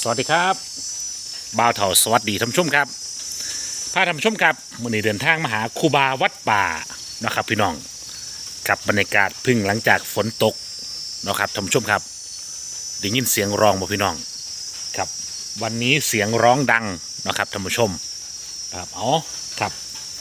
สวัสดีครับบ่าวเถาสวัสดีท่านผู้ชมครับพาท่านผู้ชมครับมื่อนี้เดินทางมาหาครูบาวัดป่านะครับ พี่น้องกับบรรยากาศพึ่งหลังจากฝนตกนะครับท่านผู้ชมครับได้ยินเสียงร้องบ่พี่น้องครับ วันนี้เสียงร้องดังนะครับท่านผู้ชมครับอ๋อครับ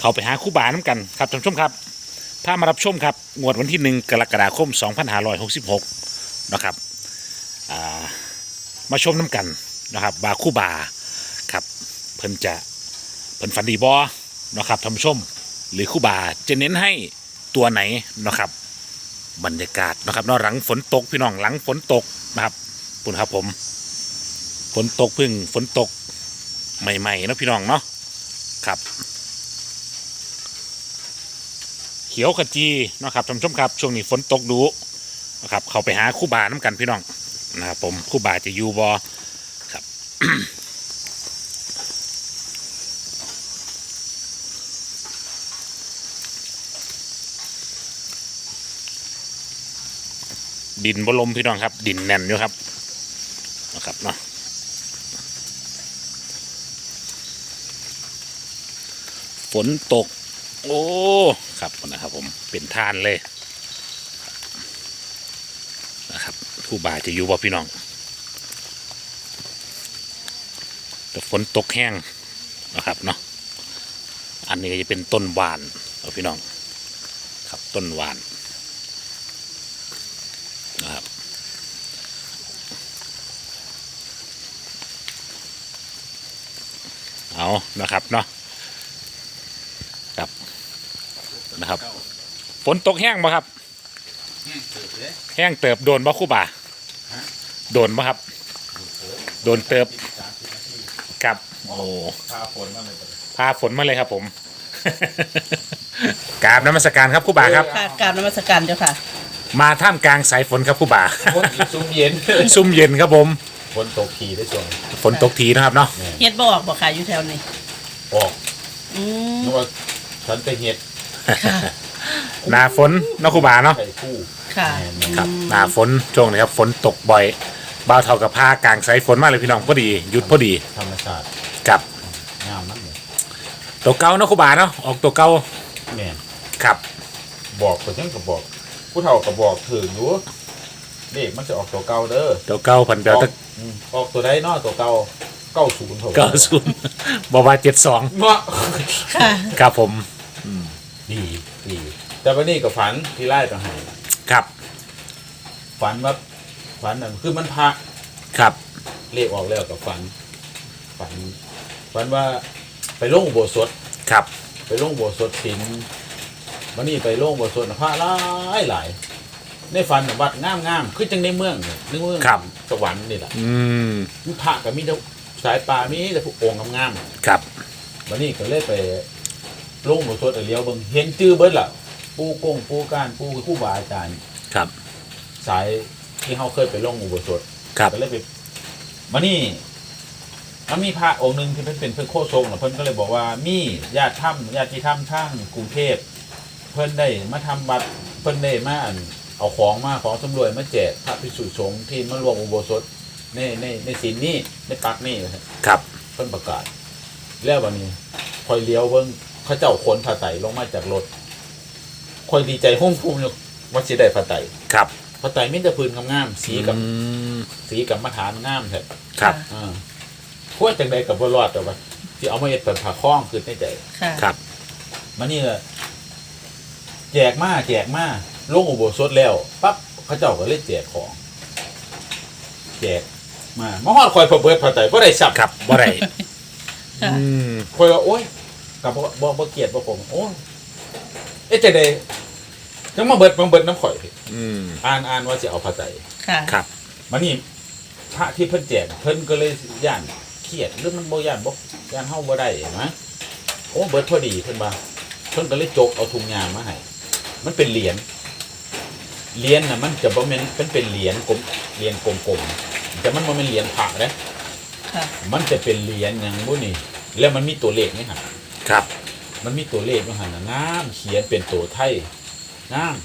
เขาไปหาครูบาน้ำกันครับท่านผู้ชมครับพามารับชมครับงวดวันที่หนึ่งกรกฎาคม 2566 นะครับ มาชมน้ำกันนะครับบาคู่บาครับเพิ่นจะเพิ่นฝันดีบอนะครับท่านผู้ชมหรือคู่บาจะเน้นให้ตัวไหนนะครับบรรยากาศนะครับนอกหลังฝนตกพี่น้องหลังฝนตกนะครับปุ่นครับผมฝนตกพึ่งฝนตกใหม่ๆนะพี่น้องเนาะครับ เขียวขจีนะครับท่านผู้ชมครับ ช่วงนี้ฝนตกดูนะครับ เขาไปหาคู่บาน้ำกันพี่น้อง นะครับผมคู่บาจะอยู่บอครับดินบลมพี่น้องครับ ดินแน่นอยู่ครับนะครับเนาะฝนตก โอ้ ครับนะครับผมเป็นท่านเลย นะครับครู่บาจะอยู่บ่พี่น้องแต่ฝนตกแห้งนะครับเนาะอันนี้ก็จะเป็นต้นหวานเอาพี่น้อง ครับต้นหวานนะครับเอานะครับเนาะครับนะครับ ฝนตกแห้งบ่ครับ แห้งเติบโดนบ่คู่บ่า โดนบ่ครับ โดนเติบครับ โอ้พาฝนมาเลยพาฝนมาเลยครับ ผม กราบนมัสการครับครู่บ่าครับ ค่ะกราบนมัสการเจ้าค่ะ มาท่ามกลางสายฝนครับครู่บ่าฝนซุ้มเย็นซุ่มเย็นครับผม ฝนตกทีได้ช่วงฝนตกทีนะครับเนาะ เฮ็ดบออกบอกค่ะอยู่แถวนี้ออกอืมนึกว่าฉันไปเห็ดค่ะ หนาฝนเนาะครู่บ่าเนาะไข่คู่ ค่ะ ครับ หนาฝนช่วงนี้ครับ ฝนตกบ่อย บ่าวเท่ากับผ้ากลางสายฝนมากเลยพี่น้องพอดีหยุดพอดีธรรมชาติกับงามมากเลยตัวเก่าเนาะครู่บ่าเนาะออกตัวเก่าแม่นครับบอกคนยังก็บอก ผู้เฒ่าก็บอกถึงอยู่เลขมันจะออกตัวเก่าเด้อตัวเก่าพันเดียวออตะกอืมออกตัวใดเนาะตัวเก่าเก้าศูนย์เก้าศูนย์บอกว่าเจ็ดสองเนาะค่ะครับผมดีดีแต่วันนี้ก็ฝันที่ไล่ต่างหากครับฝันว่า ฝันนั่นคือมันพักครับ เลขออกแล้วกับฝัน ฝัน ฝันว่าไปลงอุโบสถ ครับ ไปลงอุโบสถศิลวันนี้ไปลงอุโบสถน่ะพระหลายหลายในฝันน่ะวัดงามงามๆคือจังในเมืองเนี่ยในเมืองครับ สวรรค์นี่แหละอืม มีพระกับมีแต่สายป่ามีแต่พวกองค์งามครับๆวันนี้ก็เลยไปลงอุโบสถเลี้ยวเบิ่งเห็นจื้อเบิดล่ะ ปูกงปูก้านปูคือผู้บาอาจารย์ ครับ สาย ที่เขาเคยไปลงอุโบสถครับก็เลยไปมานี่มันมีพระองค์หนึ่งที่เป็นเป็นเพื่อนโคทรงน่ะเพิ่นก็เลยบอกว่ามีญาติถ้ำญาติถ้ำทางกรุงเทพเพิ่นได้มาทำบัตรเพิ่นได้มาอั่นเอาของมาของสำรวยมาแจกพระภิกษุสงฆ์ที่มารวมอุโบสถในในในศีลนี้ในปักนี่นะครับครับเพิ่นประกาศ แล้ววันนี้คอยเลี้ยวเบิ่งเขาเจ้าขนผ้าไตรลงมาจากรถคอยดีใจห้องภูมิอยู่ว่าสิได้ผ้าไตรครับ ผ้าไตรมีแต่พื้นงามๆสีกับอืมสีกับมาฐานงามแท้ครับ อ่าพวกจังใดกับบ่รอดแต่ว่าที่เอามาเฮ็ดเป็นผ้าคล้องคือในใจค่ะครับ มันนี่ก็แจกมาแจกมาลงอุโบสถแล้วปั๊บเขาเจ้าก็เลยแจกของ แจกมามาฮอดคอยพอเบิดผ้าไตรบ่ได้สับครับบ่ได้ค่ะอืมคอยว่าโอ๊ยกับบ่บ่บ่เกลียดบ่ผมโอ้ยเอ๊ะจังใด จังมาเบิดมาเบิดน้ำข่อยพี่อืมอ่านอ่านว่าสิเอาผ้าไตรค่ะ ครับ มันนี่พระที่เพิ่นแจกเพิ่นก็เลยย่านเครียดหรือมันบ่ย่านบ่ย่านเฮาบ่ได้นะโอ้เบิดพอดีเพิ่นว่าเพิ่นก็เลยจกเอาถุงยางมาให้มันเป็นเหรียญเหรียญน่ะมันจะบ่แม่นเป็นเป็นเหรียญกลมเหรียญกลมๆแต่มันบ่แม่นเหรียญพระเด้ ค่ะ มันจะเป็นเหรียญหยังบ่นี่ แล้วมันมีตัวเลขนี่ฮะครับ มันมีตัวเลขอยู่หั่นน่ะงามเขียนเป็นตัวไทย งาม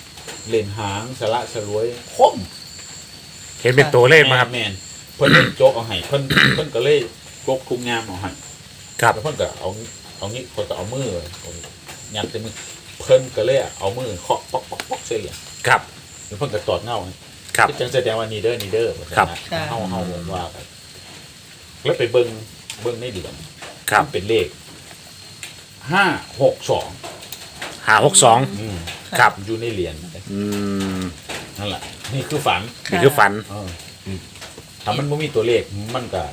เล่นหางสละสลวยคมเห็นเป็นตัวเลขมาครับ แม่นเพิ่นเล่นโจกเอาให้เพิ่นเพิ่นก็เลยโจกทุงงามเอาให้ครับแล้วเพิ่นก็เอาเอางี้เพิ่นก็เอามือยัดใส่มือเพิ่นก็เลยเอามือเคาะป๊อกป๊อกป๊อกใส่เหรียญครับแล้วเพิ่นก็ตอดเงาให้ครับจังแสดงว่านี่เด้อนี่เด้อว่าซั่นนะครับเฮาเฮาว่ากันแล้วไปเบิ่งเบิ่งในเดือนครับมันเป็นเลขห้าหกสองหาหกสอง อืมครับ อยู่ในเหรียญอืมนั่นแหละนี่คือฝันนี่คือฝันเออถ้ามันไม่มีตัวเลขมันก็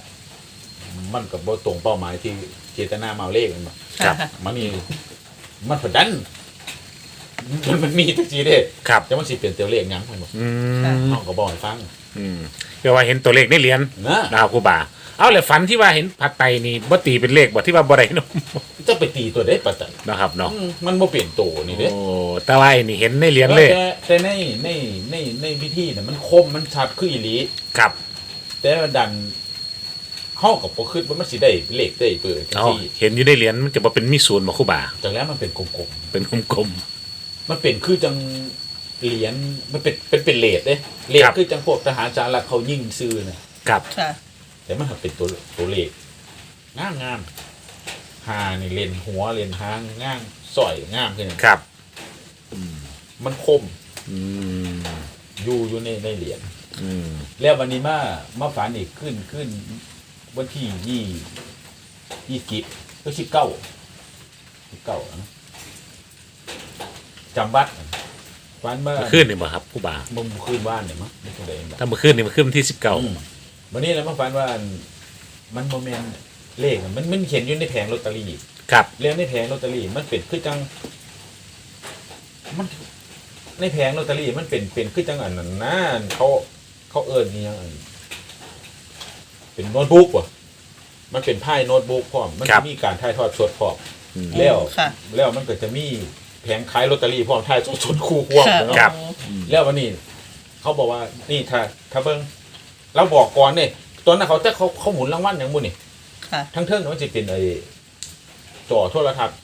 มันก็บ่ตรงเป้าหมายที่เจตนามาเอาเลขมันบ่ครับค่ะมันนี่มันผดันมัน มันมีทุกทีเด้ครับแต่มันสิเปลี่ยนตัวเลขหยังมันบ่อืมน้องก็บอกให้ฟังอืมเรียกว่าเห็นตัวเลขในเหรียญนะนะครับครูบา เอาเลยฝันที่ว่าเห็นผัดไตนี่บ่ตีเป็นเลขบ่ที่ว่าบ่ได้นมจะไปตีตัวได้ปะตันนะครับเนาะอืมมันบ่เปลี่ยนตัวนี่เด้โอ้แต่ว่าไอ้นี่เห็นในเหรียญเลย แต่แต่ในในในในพิธีเนี่ยมันคมมันชัดคืออีหลีครับ แต่ว่าดันเฮากับบ่คิดว่ามันสิได้เลขได้เปิดจังเอาซี่เห็นอยู่ในเหรียญมันจะบ่เป็นมีศูนย์บ่ครูบาจังแล้วมันเป็นกลมเป็นกลมๆ มันเป็นคือจังเหรียญมันเป็นเป็นเป็นเลขเด้เลขครับ คือจังพวกทหารจารักเขายิงซื้อน่ะๆครับ ค่ะ แต่มันเป็นตัวตัวเลขงามงามหานี่เลนหัวเลนหางงามสอยงามขึ้นครับ มันคมอืม อยู่อยู่ในในเหรียญอืม แล้ววันนี้มามาฝันอีกขึ้นขึ้นวันที่ยี่ยี่สิบก็สิบเก้าสิบเก้านะ จำวัดฝันเมื่อเมื่อคืนนี่บ่ครับครูบามุมคืนว่านเนี่ยมั้งไม่ใช่เลยถ้าเมื่อคืนนี่เมื่อคืนวันที่อืมวันนี้เรามาฝันว่ามันโมเมนต์เลขอะมันมันเขียนอยู่ในแผงลอตเตอรี่19ครับเรียงในแผงลอตเตอรี่มันเป็นคือจัง มัน ในแผงลอตเตอรี่มันเป็นเป็นคือจังอันนั้นนะเขาเขาเอิญนี่ยังอันเป็นโน้ตบุ๊กว่ะมันเป็นไพ่โน้ตบุ๊กพร้อมมันครัจะบมีการถ่ายทอดสดพร้อม อืม แล้วค่ะ แล้วมันก็จะมี แผงขายลอตเตอรี่พร้อมถ่ายสดๆคู่ควงค่ะเนาะครับแล้ววันนี้ เขาบอกว่านี่ถ้าถ้าเบิ้งเราบอกก่อนเนี่ยตอนนั้นเขาแต่เขาเขาหมุนรางวัลอย่างบุญนี่ค่ะ ทั้งเทิงมันจะเป็นไอ้จอโทรทัศน์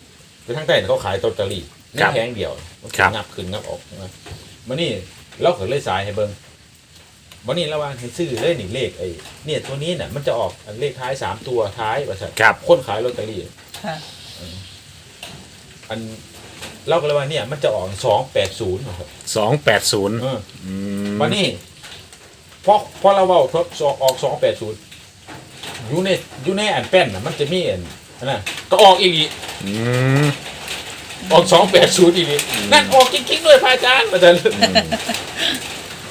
หรือทั้งใต้เขาขายลอตเตอรี่ในครับแผงเดียวมันครับ งับขึ้นงับออกนะมันนี่เราก็เลยสายให้เบิ้งวันนี้ระหว่างให้ซื้อเลยนี่เลขไอ้เนี่ยตัวนี้เนี่ยมันจะออกอันเลขท้ายสามตัวท้ายว่าสัตครับ คนขายลอตเตอรี่ ค่ะ อัน เราก็เลยว่าเนี่ยมันจะออกสองแปดศูนย์280เอออืมวันนี้พอพอเราเว่าทดสอบออกสองแปดศูนย์อยู่ในอยู่ในอันแป้นน่ะมันจะมีอันอันนั้นก็ออกอีกอีกอืมออกสองแปดศูนย์อีกอีกนั่นออกจริงๆด้วยพระอาจารย์มาจะ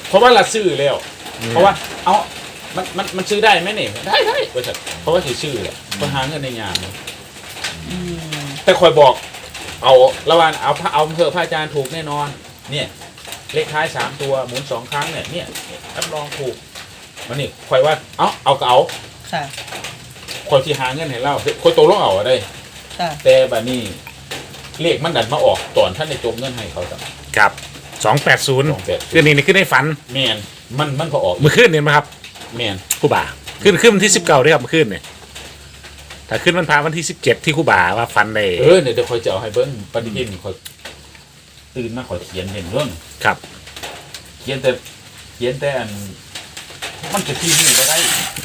เพราะว่าเราซื้อแล้ว เพราะว่า เอามันมันมันซื้อได้ไหมเนี่ยได้ได้บริษัทเพราะว่าถือชื่อแหละเพราะหาเงินในงานอืมแต่คอยบอก เอาระหว่างเอาพระเอาเถอะพระอาจารย์ถูกแน่นอน เนี่ยเลขท้ายสามตัวหมุนสองครั้งเนี่ยเนี่ยรับรองถูกมันนี่คอยว่าเอาเอาก็เอาค่ะ คอยที่หาเงินให้เราคนโตลงเอาอะได้ ค่ะ แต่บัดนี้เลขมันดันมาออกตอนท่านในจมเงินให้เขาจ้ะครับสอง280แปดคือนี่นี่คือในฝันแมนมันมันพอออกเมื่อคืนนี่มั้ยครับแมนครูบาขึ้นขึ้นวันที่19ด้วยครับเมื่อคืนนี่ ถ้าขึ้นวันพาวันที่17ที่ครูบาว่าฝันได้เออเนี่ยเดี๋ยวคอยจะเอาให้เบิ้งปฏิทินคอยตื่นมาคอยเขียนเห็นเรื่องครับเขียนแต่เขียนแต่อันมันจะที่นี่ก็ได้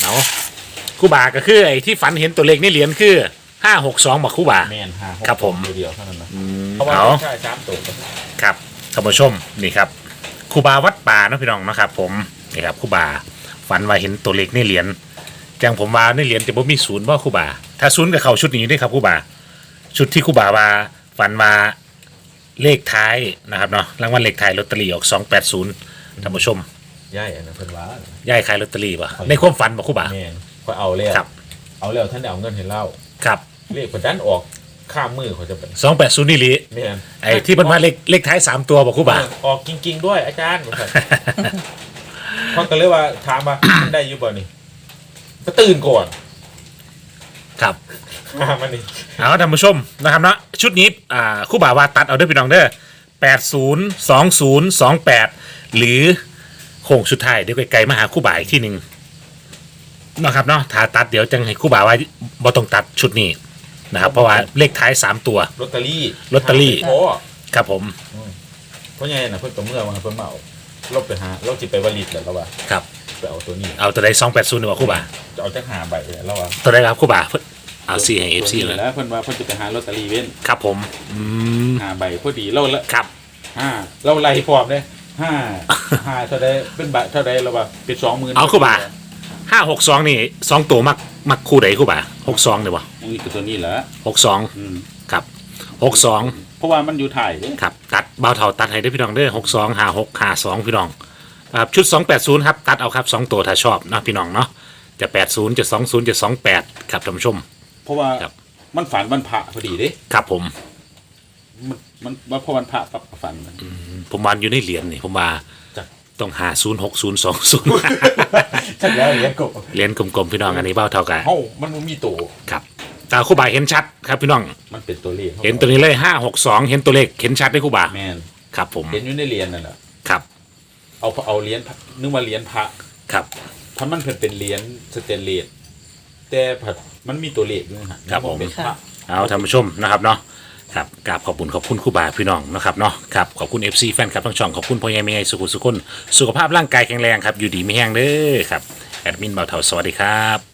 เอาครูบาก็คือไอ้ที่ฝันเห็นตัวเลขในเหรียญคือ562บอกครูบา แมนหาครับผมเดียวๆเท่านั้นนะอืมเพราะว่าเอาใช่สามตัวครับท่านผู้ชมนี่ครับครูบาวัดป่าเนาะพี่น้องเนาะครับ ผมนี่ครับครูบาฝันว่าเห็นตัวเลขในเหรียญ จังผมว่าในเหรียญจะบ่มีศูนย์ว่าครูบา ถ้าศูนย์กับเขาชุดนี้ด้วยครับครูบา ชุดที่ครูบาว่าฝันว่าเลขท้ายนะครับเนาะรางวัลเลขท้ายลอตเตอรี่ออก280ท่านผู้ชมย่ายอันนั้นเพิ่นว่าย่ายขายลอตเตอรี่ป่ะในความฝันบ่ครูบาแมนคอยเอาแล้วครับ เอาแล้วท่านได้เอาเงินให้เล่าครับเลขเพิ่นดันออกข้ามมือเขาจะเป็น280นี่ลีแมนไอ้ที่มันมาเลขเลขท้ายสามตัวบอกครูบาเออออกจริงๆด้วยอาจารย์บอกครับเขาก็เลยว่าถามว่ามันได้อยู่บ่นี่ ก็ตื่นก่อนครับมามันนี่เอาท่านผู้ชมนะครับเนาะชุดนี้อ่าคู่บ่าวว่าตัดเอาเด้วยพี่น้องเด้อแปดศูนย์สองศูนย์สองแปดหรือโค้งสุดท้ายเดี๋ยวไกลๆมาหาคู่บ่าวอีกที่หนึ่งนะครับเนาะถ้าตัดเดี๋ยวจังให้คู่บ่าวว่าบ่ต้องตัดชุดนี้นะครับเพราะว่าเลขท้ายสามตัว ลอตเตอรี่ลอตเตอรี่ โอ้ครับผม เพราะไงน่ะเพิ่นก็เมื่อวันเพิ่นมาเอาเราไปหาเราจิไปวลิตแหละแล้วว่าครับ ไปเอาตัวนี้เอาตัวใดสองแปดศูนย์ดีกว่าครู่บ่าจะเอาจะหาใบเลยแล้วว่าตัวใดครับครู่บ่าเพิ่นเอาซีให้เอฟซีตัวเลนี้ยแล้วเพิ่นว่าเพิ่นจะไปหาลอตเตอรี่เว้นครับผมอืมหาใบพอดีเราละครับห้าเราไล่พร้อมเลยห้าห้าเท่าใดเป็นบาทเท่าใดเราว่าเป็นสองหมื่นเอาครู่บ่าห้าหกสองนี่สองตัวมักมักคู่ใดครู่บ่าหกสองเดี๋ยววะนี่คือตัวนี้แหละหกสองอืมครับหกสองเพราะว่ามันอยู่ถ่ายเด้ครับตัดเบาเท่าตัดให้ได้พี่น้องเด้อหกสองห้าหกห้าสองพี่น้อง ครับชุดสองแปดศูนย์ครับ ตัดเอาครับสองตัวถ้าชอบนะพี่น้องเนาะจะแปดศูนย์จะสองศูนย์จะสองแปดครับท่านผู้ชม เพราะว่าครับ มันฝันวันพระพอดีเด้ครับผม มันมันว่าพอวันพระปั๊บก็ฝันมัน ผมวานอยู่ในเหรียญนี่ผมว่าจ้ะ ต้องหาศูนย์หกศูนย์สองศูนย์ชักแล้วเหรียญกบเหรียญกลมๆ พี่น้องอันนี้เบ้าเท่ากันเฮ้ามันบ่มีตัวครับตาคู่บ่าเห็นชัดครับพี่น้อง มันเป็นตัวเลขเห็นตัวนี้เลยห้าหกสองเห็นตัวเลขเห็นชัดได้คู่บ่าแมนครับผม เห็นอยู่ในเหรียญนั่นแหละครับ เอาเอาเหรียญพระนึกว่าเหรียญพระครับเพราะมันเพิ่นเป็นเหรียญสเตนเลสแต่ผัดมันมีตัวเลขด้วยนะฮะครับผม เป็นพระ เอาท่านผู้ชมนะครับเนาะครับกราบขอบคุณขอบคุณครูบาพี่น้องนะครับเนาะครับขอบคุณ FC แฟนคลับทั้งช่องขอบคุณพ่อใหญ่แม่ใหญ่สุขุสุขคนสุขภาพร่างกายแข็งแรงครับอยู่ดีไม่แห้งเด้อครับแอดมินเบาเถาสวัสดีครับ